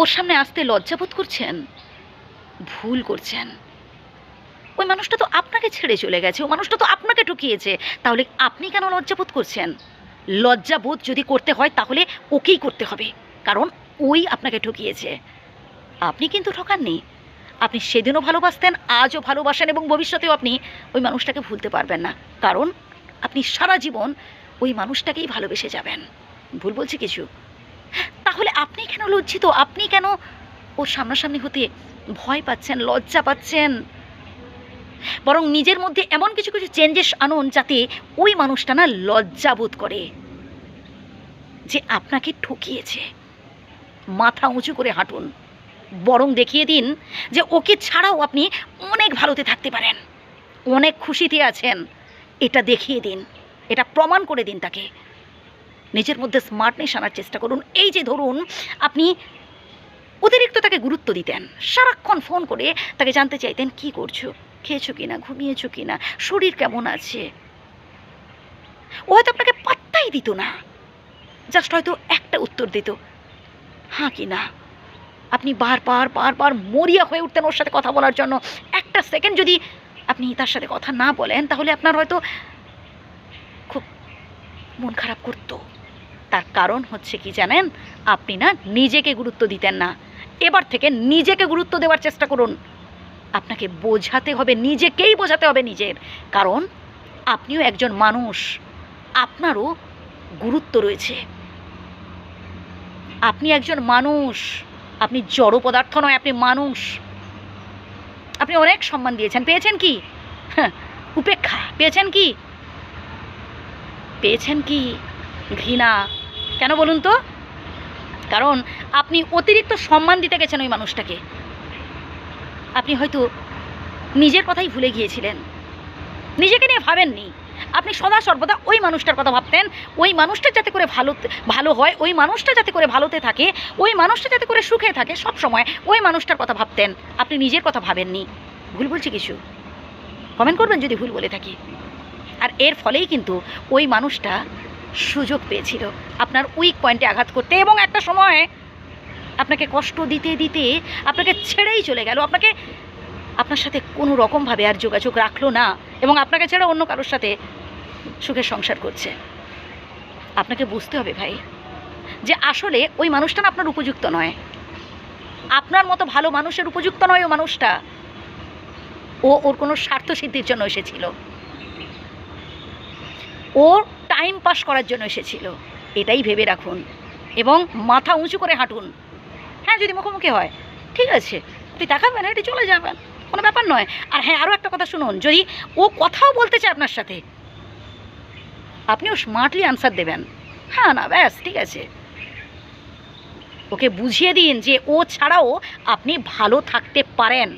ওর সামনে আসতে লজ্জাবোধ করছেন? ভুল করছেন। ওই মানুষটা তো আপনাকে ছেড়ে চলে গেছে ওই মানুষটা তো আপনাকে ঠকিয়েছে। তাহলে আপনি কেন লজ্জাবোধ করছেন? লজ্জাবোধ যদি করতে হয়, তাহলে ওকেই করতে হবে, কারণ ওই আপনাকে ঠকিয়েছে। আপনি কিন্তু ঠকাননি। আপনি সেদিনও ভালোবাসতেন, আজও ভালোবাসেন এবং ভবিষ্যতেও আপনি ওই মানুষটাকে ভুলতে পারবেন না, কারণ আপনি সারা জীবন ওই মানুষটাকেই ভালোবেসে যাবেন। ভুল বলছি কিছু? তাহলে আপনি কেন লজ্জিত? আপনি কেন? ওর সামনাসামনি হতে ভয় পাচ্ছেন, লজ্জা পাচ্ছেন। বরং নিজের মধ্যে এমন কিছু কিছু চেঞ্জেস আনুন যাতে ওই মানুষটা না লজ্জা বোধ করে। যে আপনাকে ঠকিয়েছে। মাথা উঁচু করে হাঁটুন। বরং দেখিয়ে দিন যে ওকে ছাড়াও আপনি অনেক ভালোতে থাকতে পারেন। অনেক খুশিতে আছেন। এটা দেখিয়ে দিন। এটা প্রমাণ করে দিন তাকে। নিজের মধ্যে স্মার্টনেস আনার চেষ্টা করুন। এই যে ধরুন, আপনি অতিরিক্ত তাকে গুরুত্ব দিতেন, সারাক্ষণ ফোন করে তাকে জানতে চাইতেন, কি করছ? খেয়েছো কিনা? ঘুমিয়েছো কিনা? শরীর কেমন আছে? ও হয়তো আপনাকে পাত্তাই দিত না। জাস্ট হয়তো একটা উত্তর দিত হ্যাঁ কি না আপনি বারবার বারবার মরিয়া হয়ে উঠতেন ওর সাথে কথা বলার জন্য। একটা সেকেন্ড যদি আপনি তার সাথে কথা না বলেন, তাহলে আপনার হয়তো খুব মন খারাপ করতো। তার কারণ হচ্ছে কি জানেন? আপনি না নিজেকে গুরুত্ব দিতেন না। এবার থেকে নিজেকে গুরুত্ব দেওয়ার চেষ্টা করুন। আপনাকে বোঝাতে হবে নিজেকেই বোঝাতে হবে নিজের। কারণ আপনিও একজন মানুষ। আপনারও গুরুত্ব রয়েছে। আপনি একজন মানুষ। আপনি জড় পদার্থ নয় আপনি মানুষ। আপনি অনেক সম্মান দিয়েছেন। পেয়েছেন কি? হ্যাঁ, উপেক্ষা। পেয়েছেন কি? পেয়েছেন কি? ঘৃণা। কেন বলুন তো? কারণ আপনি অতিরিক্ত সম্মান দিতে গেছেন ওই মানুষটাকে। আপনি হয়তো নিজের কথাই ভুলে গিয়েছিলেন। নিজেকে নিয়ে ভাবেননি। আপনি সদা সর্বদা ওই মানুষটার কথা ভাবতেন। ওই মানুষটা যাতে করে ভালো ভালো হয়, ওই মানুষটা যাতে করে ভালোতে থাকে, ওই মানুষটা যাতে করে সুখে থাকে, সব সময় ওই মানুষটার কথা ভাবতেন। আপনি নিজের কথা ভাবেননি। ভুল বলছি কিছু? কমেন্ট করবেন যদি ভুল বলে থাকি। আর এর ফলেই কিন্তু ওই মানুষটা সুযোগ পেয়েছিল আপনার উইক পয়েন্টে আঘাত করতে এবং একটা সময় আপনাকে কষ্ট দিতে দিতে আপনাকে ছেড়েই চলে গেল। আপনাকে আপনার সাথে কোনো রকমভাবে আর যোগাযোগ রাখল না এবং আপনাকে ছেড়ে অন্য কারোর সাথে সুখের সংসার করছে। আপনাকে বুঝতে হবে ভাই যে আসলে ওই মানুষটা আপনার উপযুক্ত নয়। আপনার মতো ভালো মানুষের উপযুক্ত নয় ও মানুষটা। ও ওর কোনো স্বার্থ সিদ্ধির জন্য এসেছিল। ও টাইম পাস করার জন্য এসেছিল। এটাই ভেবে রাখুন এবং মাথা উঁচু করে হাঁটুন। হ্যাঁ যদি মুখোমুখি হয়, ঠিক আছে। আপনি দেখাবেন হেঁটে চলে যাবেন কোনো ব্যাপার নয়। আর হ্যাঁ আরও একটা কথা শুনুন, যদি ও কথাও বলতে চায় আপনার সাথে, আপনিও স্মার্টলি আনসার দেবেন। হ্যাঁ না, ব্যাস, ঠিক আছে। ওকে বুঝিয়ে দিন যে ও ছাড়াও আপনি ভালো থাকতে পারেন।